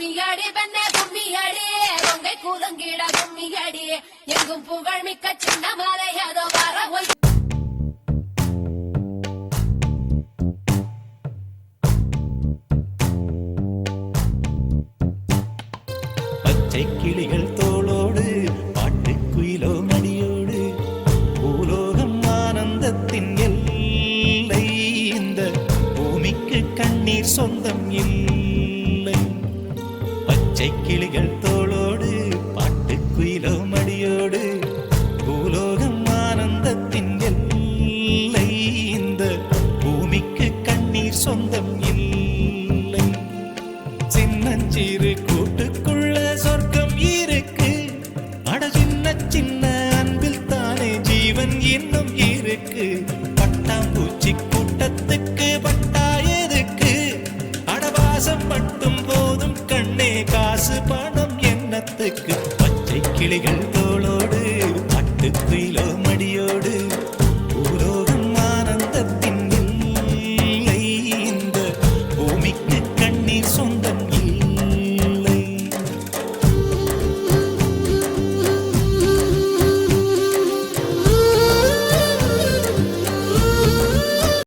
கும்மியடி பெண்ணே கும்மியடி. உங்கை கூலங்கிட கும்மியடி. எங்கும் புகழ் மிக்க சின்ன மாலை அதோ வர ஒய் பச்சை கிளிகள் தோளோடு பாட்டுக்குயிலோ மடியோடு பூலோகம் ஆனந்தத்தின் எல்லை இந்த பூமிக்கு கண்ணீர் சொந்தம் இல்லை. பச்சை கிளிகள் தோளோடு பாட்டுக்குயிலோ மடியோடு பூலோகம் ஆனந்தத்தின் எல்லை. இந்த பூமிக்கு கண்ணீர் சொந்தம் இல்லை. சின்னஞ்சிறு கூட்டுக்குள்ள சொர்க்கம் இருக்கு. அட சின்ன சின்ன அன்பில் தானே ஜீவன் இன்னும் இருக்கு. பட்டாம்பூச்சி கூட்டத்துக்கு பட்டா எதுக்கு? அடவாசம் மட்டும் காசு பணம் எண்ணத்துக்கு பச்சை கிளிகள் தோளோடு பட்டு குயிலோ மடி.